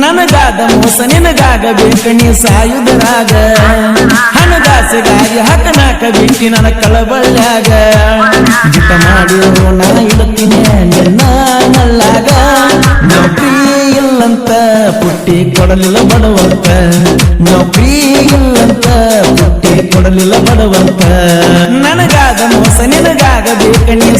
ನನಗಾದ ಮೋಸ ನಿನಗಾಗ ಬೇಕು ನೀ ಸಾಯುಧರಾಗ ಹಣದಾಸೆಗಾಗಿ ಹಕನಾಕ ಬಿಟ್ಟಿ ನನ್ನ ಕಳಬಳ್ಳ್ಯಾಗ ಗಿಟ ಮಾಡಿರೋ ನಾ ಇಡುತ್ತೀನಿ ನಲ್ಲಾಗ ನೌಕರಿ ಇಲ್ಲಂತ ಪುಟ್ಟಿ ಕೊಡಲಿಲ್ಲ ಬಡವಂತ. ನೌಕರಿ ಇಲ್ಲಂತ ಪುಟ್ಟಿ ಕೊಡಲಿಲ್ಲ ಬಡವಂತ. ನನಗಾದ ಮೋಸ ನಿನಗಾಗ ಬೇಕು ನೀ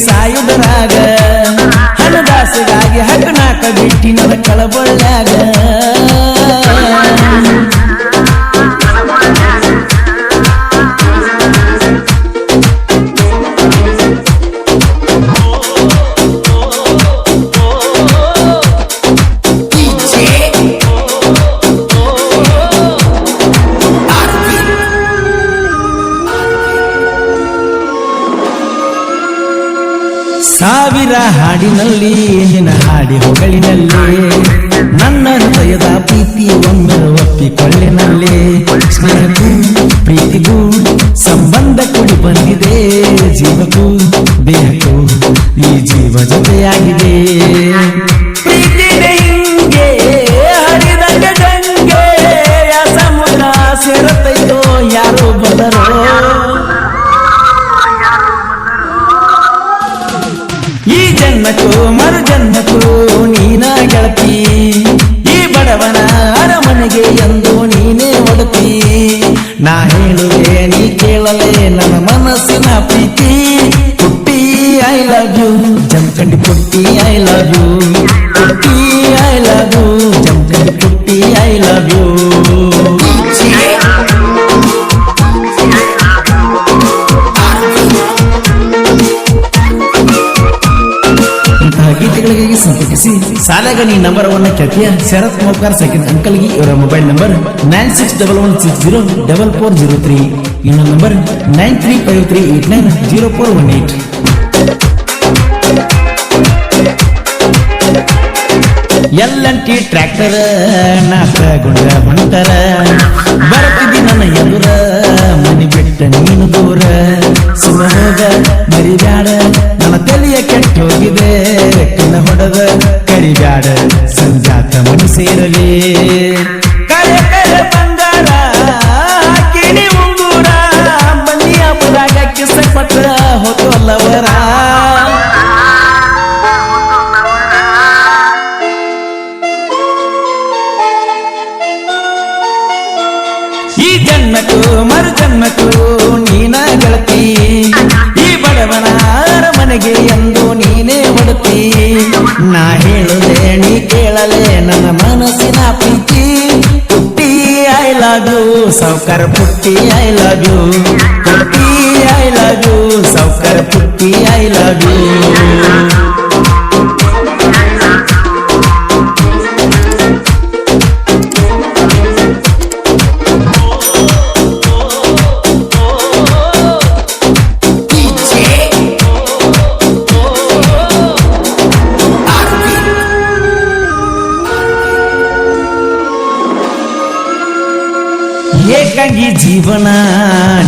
ಸಾವಿರ ಹಾಡಿನಲ್ಲಿ ನಿನ್ನ ಹಾಡಿ ಹೊಗಳಿನಲ್ಲಿ, ನನ್ನ ಹೃದಯದ ಪ್ರೀತಿ ಒಮ್ಮೆ ಒಪ್ಪಿಕೊಳ್ಳಿನಲ್ಲಿ. ಸ್ನೇಹಕ್ಕೂ ಪ್ರೀತಿಗೂ ಸಂಬಂಧ ಕೂಡಿ ಬಂದಿದೆ. ಜೀವಕ್ಕೂ, ದೇಹಕ್ಕೂ ಈ ಜೀವ ಜೊತೆಯಾಗಿದೆ. ಈ ಜನ್ಮಕ್ಕೂ ಮರು ಜನ್ಮಕ್ಕೂ ನೀನ ಗೆಳತಿ. ಈ ಬಡವನ ಅರಮನೆಗೆ ಎಂದು ನೀನೇ ಒಡತಿ. ನಾ ಹೇಳುವೆ, ನೀ ಕೇಳಲೆ, ನನ್ನ ಮನಸ್ಸಿನ ಪ್ರೀತಿ. ಪುಟ್ಟಿ ಐ ಲವ್ ಯು ಜಮಖಂಡಿ ಪುಟ್ಟಿ ಐ ಲವ್ ಯು ಪುಟ್ಟಿ ಐ ಲವ್ ಯು ಜಮಖಂಡಿ ಪುಟ್ಟಿ ಐ ಲವ್ ಯು ಸಂಪರ್ಕಿಸಿ ಸಾಲಾಗ ನೀ ನಂಬರ್ ಒನ್ ಖ್ಯಾತಿಯ ಶರತ್ ಮೋಕಾರ್ ಸೆಕೆಂಡ್ ಅಂಕಲ್ಗೆ ಇವರ mobile number nine six double one six zero double four zero three ಇನ್ನೊಂದು number nine three five three eight nine zero four one eight ಎಲ್ಲಂಟಿ tractor ನಾಕ ಗುಂಡ ಹೊಂಟರ ಬರ್ತಿದ್ದಿ ನನ್ನ ಎದುರ, ಮನಿ ಬಿಟ್ಟ ನೀನು ದೂರ. ಸುಮ ಮರಿಬಾಡ ಮರಿಬ್ಯಾಡ, ನನ್ನ ತಲೆಯ ಕೆಟ್ಟ ಹೋಗಿದೆ ಹೊಡೆದ ಕರಿಬ್ಯಾಡ ಸಂಜಾತ ಮನು ಐ ಲವ್ ಯು ಸೌಕರ್ ಪುಟ್ಟಿ ಐ ಲವ್ ಯು ಪುಟ್ಟಿ ಐ ಲವ್ ಯು ಸೌಕರ್ ಪುಟ್ಟಿ ಐ ಲವ್ ಜೀವನ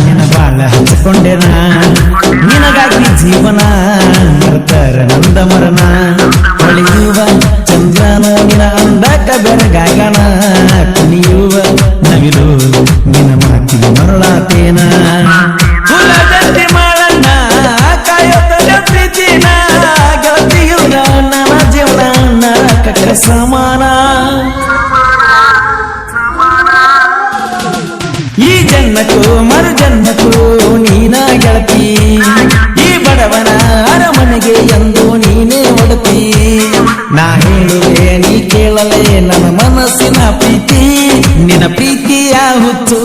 ನಿನ ಬಾಳ ಹಚ್ಕೊಂಡೆನ ನಿನಗಾಗಿ ಜೀವನ, ಮರ್ತರ ನಂದ ಮರಣ. ಹೊಳೆಯುವ ಚಂದ್ರನ ನಿನ ಅಂದಕ ಬೆರಗಾಗಣ. ಕುಣಿಯುವ ನವಿಲು ನಿನ ಮಾತಿನ ಮರಳಾತೇನ. ಈ ಜನ್ಮಕ್ಕೂ ಮರು ಜನ್ಮಕ್ಕೂ ನೀನ ಗೆಳತಿ. ಈ ಬಡವನ ಅರಮನೆಗೆ ಎಂದು ನೀನೇ ಒಡತಿ. ನಾ ಹೇಳುವೆ ನೀ ಕೇಳಲೆ ನನ್ನ ಮನಸ್ಸಿನ ಪ್ರೀತಿ. ನಿನ್ನ ಪ್ರೀತಿಯ ಹುಚ್ಚು,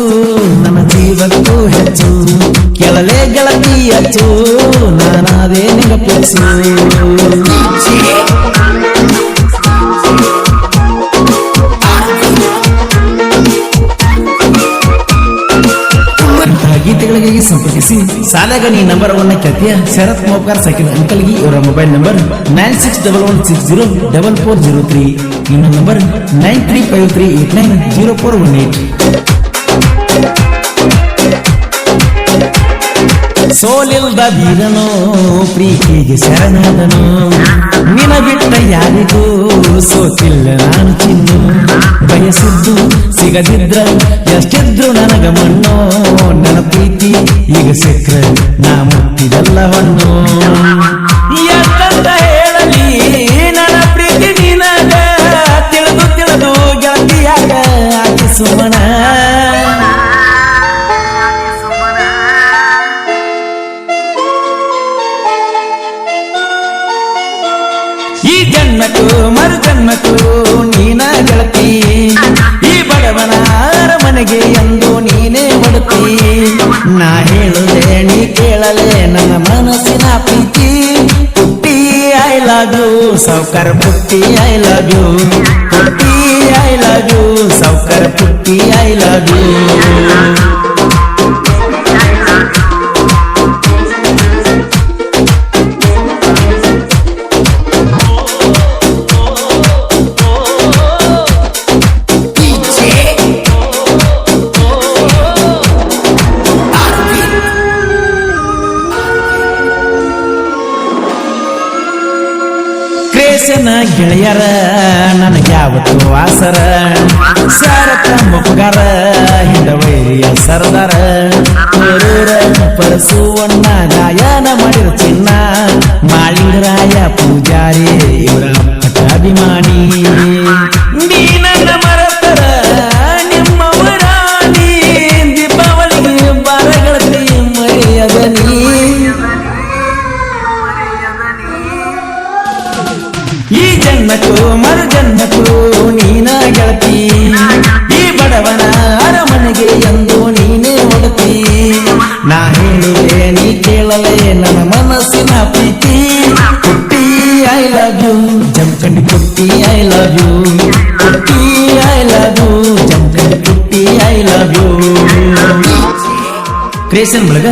ನನ್ನ ಜೀವಕ್ಕೂ ಹೆಚ್ಚು. ಕೆಳಲೆ ಗೆಳತಿ ಹೆಚ್ಚು ನಾನಾದೇ ನಿನ್ನ ಪುಚ್ಚು ಇಂತಹ ಗೀತೆಗಳಿಗೆ ಸಂಪರ್ಕಿಸಿ. ಸಾಲಾಗ ನೀ ನಂಬರ್ ಒನ್ ಖ್ಯಾತಿಯ ಶರತ್ ಮೋಕಾರ್ ಸೈಕಲ್ ಅಂಕಲ್ಗೆ ಇವರ mobile number nine six double one six zero double four zero three ಇನ್ನೊಂದು number nine three five three eight nine zero four one eight ಸೋಲಿಲ್ದ ವೀರನೋ ಪ್ರೀತಿಗೆ ಶರಣಾದನು. ನಿನ ಬಿಟ್ಟ ಯಾರಿಗೂ ಸೋತಿಲ್ಲ ನಾನು ಚಿನ್ನು ಬಯಸಿದ್ದು ಸಿಗದಿದ್ರ ಎಷ್ಟಿದ್ರು ನನಗ ಮಣ್ಣು. ನನ್ನ ಪ್ರೀತಿ ಈಗ ಸಿಕ್ಕ ನಾ ಮುಟ್ಟಿದಲ್ಲವನ್ನು ಎಷ್ಟಂತ ಹೇಳಲಿ, ನನ್ನ ಪ್ರೀತಿ ನಿನಗ. ಲವ್ ಯು ಸೌಕರ್ ಪುಟ್ಟಿ ಐ ಗೆಳೆಯರ ನನಗೆ ಯಾವತ್ತು ಆಸರ. ಸಾರತ ಮುಪ್ಪಗಾರ ಹಿಂದವೈರಿಯ ಸರದಾರ. ಊರೂರ ಪರಸುವಣ್ಣ, ಗಾಯನ ಮಾಡಿದ ಚಿನ್ನ. ಮಾಳಿಂಗರಾಯ ಪೂಜಾರಿ, ಇವರ ಅಭಿಮಾನಿ ಈ ಜನ್ಮಕ್ಕೂ ಮರು ಜನ್ಮಕ್ಕೂ ನೀನ ಗೆಳತಿ. ಈ ಬಡವನ ಅರಮನೆಗೆ ಎಂದು ನೀನೇ ಒಡತಿ ನಾ ಹೇಳಿದೆ, ನೀ ಕೇಳಲೆ ನನ್ನ ಮನಸ್ಸಿನ ಪ್ರೀತಿ. ಕೊಟ್ಟಿ ಐ ಲವ್ ಯು ಜಂಕಂಡಿ ಕೊಟ್ಟಿ ಐ ಲವ್ ಯು ಕೊಟ್ಟಿ ಐ ಲವ್ ಯು ಜಂಕಂಡಿ ಕೊಟ್ಟಿ ಐ ಲವ್ ಯು ಕ್ರಿಯೇಷನ್ ಒಳಗ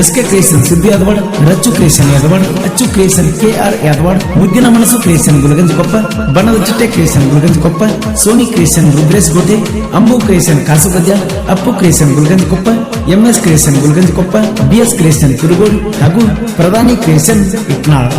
S K creation Siddi Yadawad Rachchu creation Yadawad Achchu creation, K R Yadwad ಮುದ್ದಿನ ಮನಸ್ಸು ಕ್ರಿಯೇಷನ್ ಗುಲಗಂಜ್ ಕೊಪ್ಪ ಬಣ್ಣದ ಚಿಟ್ಟೆ creation Gulaganj Koppa Soni creation, Rudresh Gote, Ambu creation, ಕಾಸುಗದ್ಯ, Appu creation Gulaganj Koppa M S creation Gulaganj Koppa B S creation Kurugodu ಹಾಗೂ, ಪ್ರಧಾನಿ creation, Itnal.